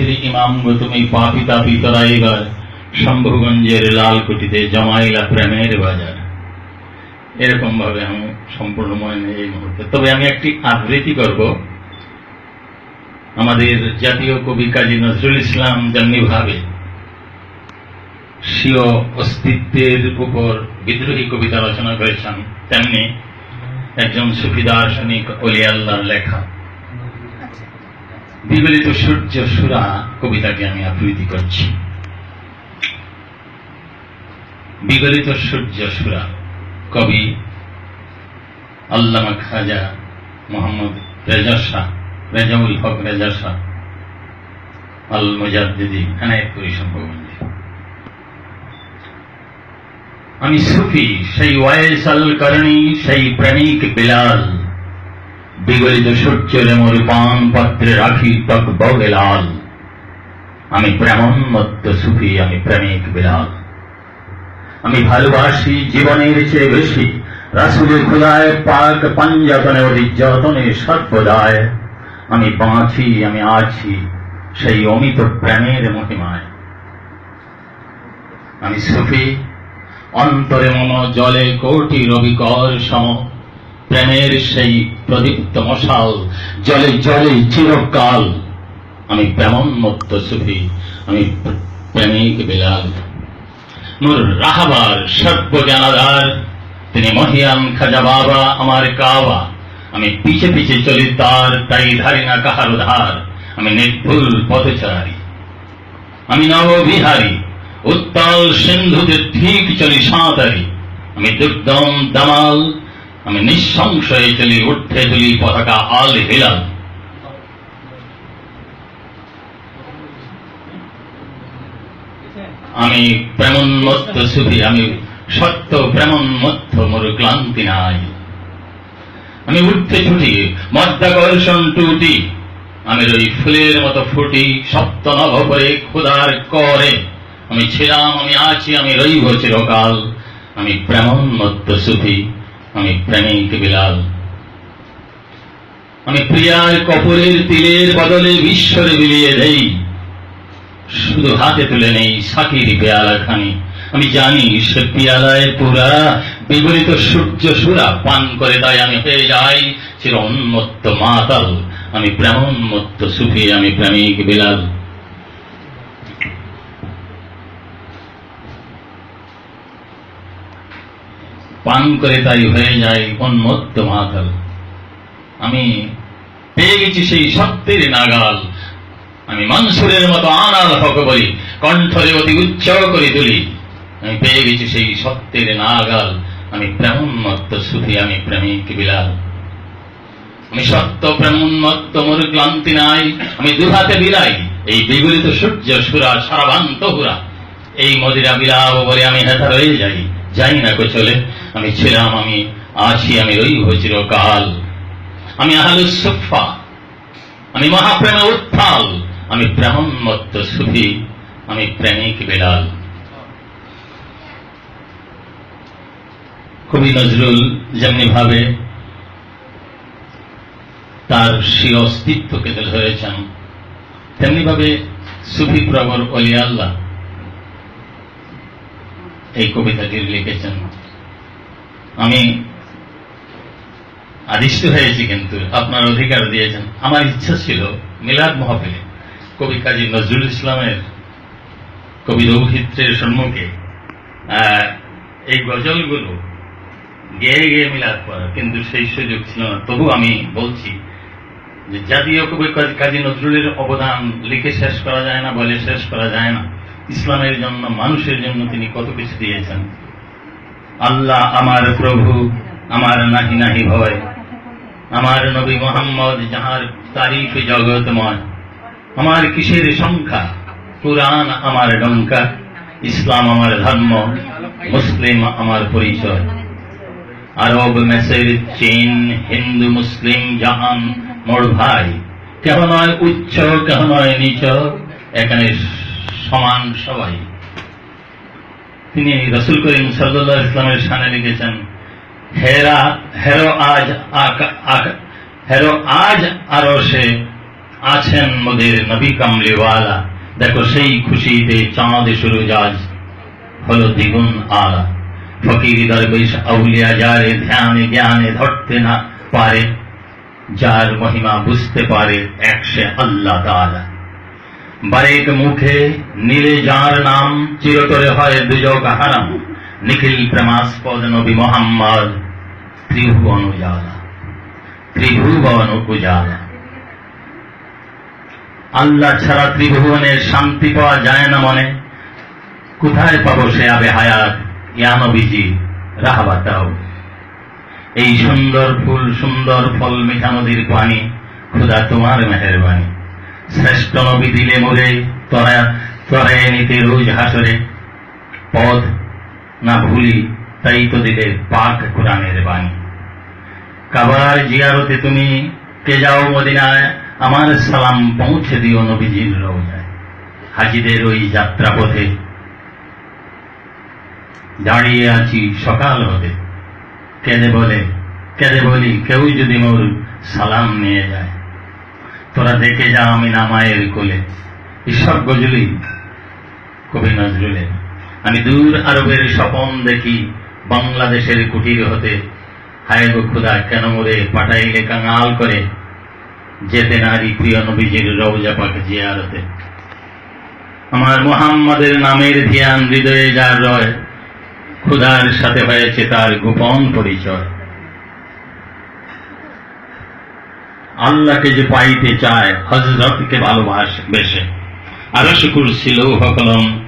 পথের ইমাম তুমি পাপি তাপি তোরা এবার শম্ভুগঞ্জের লালকুটিতে জমাইলা প্রেমের বাজার। এরকম ভাবে আমি সম্পূর্ণ মনে এই মুহূর্তে। তবে আমি একটি আবৃত্তি করব। আমাদের জাতীয় কবি কাজী নজরুল ইসলাম যেমনি ভাবে স্বীয় অস্তিত্বের উপর বিদ্রোহী কবিতা রচনা করেছেন, তেমনি একজন সুফি দার্শনিক অলি আল্লাহর লেখা। বিগলিত সূর্য সুরা কবিতাকে আমি আবৃত্তি করছি। বিগলিত সূর্য সুরা কবি আল্লামা খাজা মোহাম্মদ রেজা শাহ, রেজাউল হক রেজা শাহ আল মুজাদ্দিদি এনায়তপুরি সম্ভবঞ্জি আমি সুফি, সেই ওয়াইস আল করণী সেই প্রেমিক বিলাল বিগলিত সূর্যের মোর পান পাত্রে রাখি তক বগে লাল আমি প্রেমন্মত্ত সুফি আমি প্রেমিক বিলাল। আমি ভালোবাসি জীবনের চেয়ে বেশি, রাসুলের খোলায় পাক পাঞ্জাতনে অধিক যতনে সর্বদায়। আমি বাঁচি, আমি আছি সেই অমিত প্রেমের মহিমায়। আমি সুফি, অন্তরে মন জলে কোটি রবিকর সম প্রেমের সেই প্রদীপ্ত মশাল, জলে জলে চিরকাল। আমি প্রেমন্মত্ত সুফি আমি প্রেমিক বিলাল। নূর রাহাবার সর্ব সর্বজ্ঞানাধার, তিনি মহিয়ান খাজা বাবা আমার কাবা। আমি পিছে পিছে চলি তার, তাই ধারি না কাহার ধার। আমি নির্ভুল পথচারী আমি নব নববিহারী, উত্তাল সিন্ধুতে ঠিক চলি সাঁতারি। আমি দুর্দম দামাল আমি নিঃসংশয়ে চলি উঠে তুলি পতাকা আল হিলাল। আমি প্রেমন্মত্ত সুফি আমি সত্য প্রেমন্মত্ত মোর ক্লান্তি নাই। আমি উঠতে ছুটি মধ্যাকর্ষণ টুটি, আমি ওই ফুলের মতো ফুটি সপ্ত নভ করে ক্ষুধার করে। আমি ছিলাম, আমি আছি, আমি রইব চিরকাল। আমি প্রেমন্মত্ত সুফি আমি প্রেমিক বিলাল আমি প্রিয়ার কপুরের তিলের বদলে বিশ্বরে বিলিয়ে দেই। শুধু হাতে তুলে নেই সাকির পেয়ালা খানি আমি জানি সে পিয়ালায় পুরা বিপরীত সূর্য সুরা পান করে তাই আমি হয়ে যাই চির উন্মত্ত মাতাল। আমি প্রেমোন্মত্ত সুফি, আমি প্রেমিক বিলাল। পান করে তাই হয়ে যায় উন্মত্ত মাতাল। আমি পেয়ে গেছি সেই সত্যের নাগাল। আমি মনসুরের মতো আনাল হক বলি, কণ্ঠরে অতি উচ্চ করে তুলি। আমি পেয়ে গেছি সেই সত্যের নাগাল। আমি প্রেমোন্মত্ত সুফি আমি প্রেমিক বিলাল। আমি সত্য প্রেমোন্মত্ত মোর ক্লান্তি নাই। আমি দুহাতে বিলাই, এই বিগলিত সূর্য সুরা সারাবান্ত হুরা। এই মদিরা বিলাব বলে আমি হেথা রয়ে যাই যাই না কো চলে আমি ছিলাম, আমি আছি, আমি রইব চিরকাল। আমি আহলুস সুফা আমি মহাপ্রেমে উত্থাল, আমি প্রেমোন্মত্ত সুফি, আমি প্রেমিক বিলাল। কবি নজরুল যেমনি ভাবে তার সেই অস্তিত্বকে তুলে ধরেছেন, তেমনি ভাবে সুফি প্রবর অলি আল্লাহ এই কবিতাটি লিখেছেন। আমি আদিষ্ট হয়েছি কিন্তু, আপনার অধিকার দিয়েছেন। আমার ইচ্ছা ছিল মিলাদ মহাফিলে কবি কাজী নজরুল ইসলামের কবি রৌহিত্রের সম্মুখে এই গজলগুলো গেয়ে গেয়ে মিলাদ করা কিন্তু সেই সুযোগ ছিল না। তবু আমি বলছি যে জাতীয় কবি কাজী- কাজী নজরুলের অবদান লিখে শেষ করা যায় না, বলে শেষ করা যায় না। ইসলামের জন্য, মানুষের জন্য তিনি কত কিছু দিয়েছেন। আল্লাহ আমার প্রভু, আমার নাহি নাহি ভয়। আমার নবী মোহাম্মদ যাহার তারিফ জগৎময়, আমার কিসের সংখ্যা? কুরআন আমার ডঙ্কা ইসলাম আমার ধর্ম, মুসলিম আমার পরিচয়। আরব মেসের চীন, হিন্দু, মুসলিম, জাহান, মোর ভাই, কেহ নয় উচ্চ, কেহ নয় নিচ, এখানে সমান সবাই। তিনি রসুল করিম সাল্লাহ ইসলামের সানে লিখেছেন, হেরা, হেরো আজ হেরো আজ আরও সে আছেন মোদের নবী কামলিওয়ালা। দেখো সেই খুশিতে চাঁদ শুরু যাজ হলো দ্বিগুণ আলা। ফকির দরবেশ আউলিয়া যারে ধ্যানে জ্ঞানে ধরতে না পারে, যার মহিমা বুঝতে পারে একশে আল্লাহ তাআলা। বারেক মুখে নীলে যার নাম চিরতরে হয় দুজক হারাম নিখিল প্রেমাস্পদ নবী মোহাম্মদ ত্রিভুবন উজালা ত্রিভুবন উজালা। আল্লাহ ছাড়া ত্রিভুবনের শান্তি পাওয়া যায় না মনে। কোথায় পাবো সে আবে হায়াত? ইয়া নবীজি রাহাবাতাও এই সুন্দর ফুল, সুন্দর ফল মিঠা নদীর পানি, খুদা তোমার মেহেরবানি। শ্রেষ্ঠ নবী দিলে মোরে তরা, তরায় নিতে রোজ হাসরে। পথ না ভুলি, তাই তো দিলে পাক কোরআনের বাণী। কাবার জিয়ারতে তুমি কে যাও মদিনায়, আমার সালাম পৌঁছে দিও নবীজির রোজায় হাজিদের ওই যাত্রা পথে দাঁড়িয়ে আছি সকাল হতে। কেঁদে বলে, কেঁদে বলি, কেউ যদি মোর সালাম নিয়ে যায়। তোরা দেখে যা আমি নামায়ের কোলে। ঈশ্বর গজলি, কবি নজরুলের আমি দূর আরবের স্বপন দেখি, বাংলাদেশের কুটির হতে। হায় গো খুদা, কেন মোরে পাঠাইলে কাঙাল করে? যেতে নারী প্রিয় নবীজির রওজা পাক জিয়ারতে। আমার মোহাম্মদের নামের ধ্যান হৃদয়ে যার রয় ক্ষুধার সাথে হয়েছে তার গোপন পরিচয়। আল্লাহকে যে পাইতে চায় হজরতকে ভালোবাস বেশে। আরও শুকুর ছিল হকলম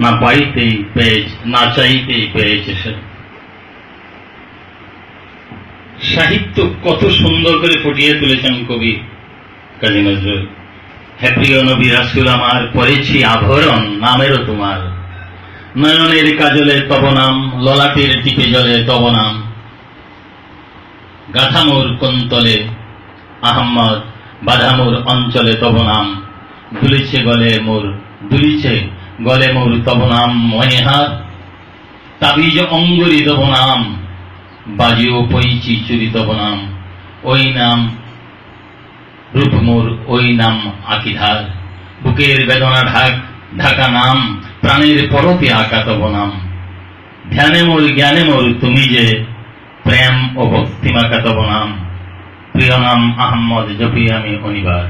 না পাইতেই পেয়েছে, না চাইতেই পেয়েছে সে। সাহিত্য কত সুন্দর করে ফুটিয়ে তুলেছেন কবি কাজী নজরুল। হে প্রিয় নবী রাসুল, আমার পড়েছি আভরণ, নামেরও তোমার। নয়নের কাজলে তব নাম, ললাটের টিপে জলে তব নাম। গাথামোর কন্তলে আহম্মদ বাধামোর অঞ্চলে তব নাম। দুলিছে গলে মোর দুলিছে গলে মোর তব নাম মহেহার। তাবিজ অঙ্গরি তব নাম, বাজিও পইচি চুরি তব নাম। ওই নাম, রূপ মোর ওই নাম আকিধার। বুকের বেদনা ঢাক, ঢাকা নাম, প্রাণের পরতে আঁকা তব নাম। ধ্যানে মোর, জ্ঞানে মোর তুমি যে, প্রেম ও ভক্তি মাকা তব নাম। প্রিয় নাম আহম্মদ আমি অনিবার।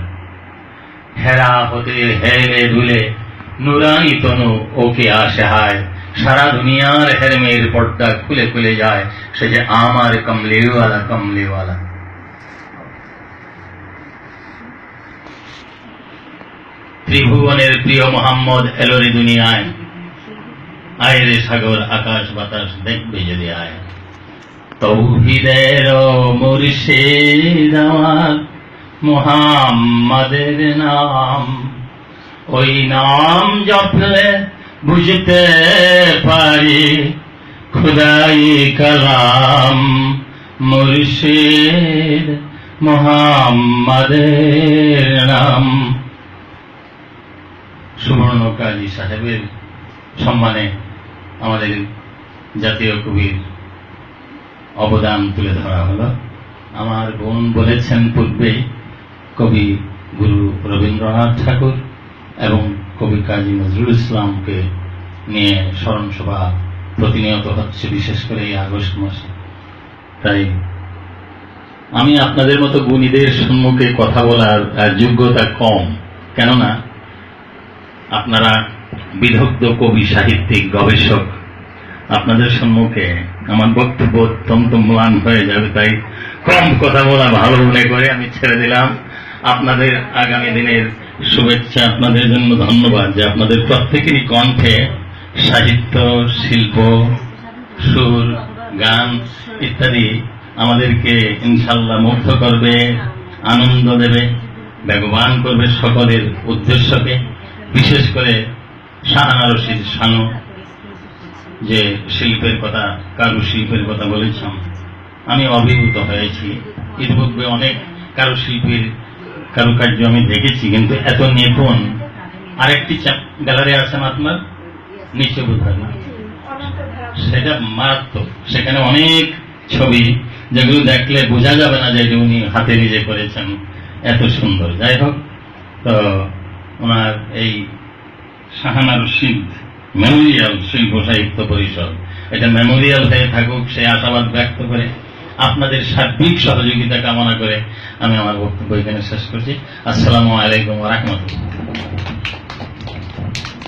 হেরা হতে হেলে দুলে নুরানি তনু ওকে আসে হায়। সারা দুনিয়ার হেরমের পর্দা খুলে খুলে যায়। সে যে আমার কমলেওয়ালা কমলেওয়ালা। ত্রিভুবনের প্রিয় মোহাম্মদ এলোরে দুনিয়ায়। আয় রে সাগর, আকাশ, বাতাস দেখবে যদি আয়। তৌহিদের মুর্শিদ আমার। মুহাম্মাদের নাম। ওই নাম জপলে বুঝতে পারি। খুদাই কালাম মুর্শিদ মুহাম্মাদের নাম। সুবর্ণ কাজী সাহেবের সম্মানে আমাদের জাতীয় কবির অবদান তুলে ধরা হলো। আমার বোন বলেছেন পূর্বে, কবি গুরু রবীন্দ্রনাথ ঠাকুর এবং কবি কাজী নজরুল ইসলামকে নিয়ে স্মরণসভা প্রতিনিয়ত হচ্ছে, বিশেষ করে এই আগস্ট মাসে। তাই আমি আপনাদের মতো গুণীদের সম্মুখে কথা বলার যোগ্যতা কম। কেননা আপনারা বিদগ্ধ কবি, সাহিত্যিক, গবেষক, আপনাদের সম্মুখে আমার বক্তব্য অত্যন্ত ম্লান হয়ে যাবে, তাই কম কথা বলা ভালো মনে করে আমি ছেড়ে দিলাম। আপনাদের আগামী দিনের শুভেচ্ছা, আপনাদের জন্য ধন্যবাদ যে আপনাদের প্রত্যেকেরই কণ্ঠে সাহিত্য, শিল্প, সুর, গান ইত্যাদি আমাদেরকে ইনশাল্লাহ মুগ্ধ করবে, আনন্দ দেবে বেগবান করবে সকলের উদ্দেশ্যকে, বিশেষ করে শাহানা রশিদ শানু। যে শিল্পের কথা, কারু শিল্পের কথা বলেছিলাম আমি অভিভূত হয়েছি। ইতিপূর্বে অনেক কারু শিল্পীর কারুকার্য আমি দেখেছি, কিন্তু এত নিপুণ। আরেকটি গ্যালারি আছেন আপনার? নিচে বোধ না। সেটা মারাত্মক। সেখানে অনেক ছবি, যেগুলো দেখলে বোঝা যাবে না যে উনি হাতে নিজে করেছেন এত সুন্দর। যাই হোক, তো ওনার এই শাহানা রশিদ মেমোরিয়াল শিল্প সাহিত্য পরিষদ এটা মেমোরিয়াল হয়ে থাকুক, সে আশাবাদ ব্যক্ত করে, আপনাদের সার্বিক সহযোগিতা কামনা করে আমি আমার বক্তব্য এখানে শেষ করছি। আসসালামু আলাইকুম রহমতুল্লাহ।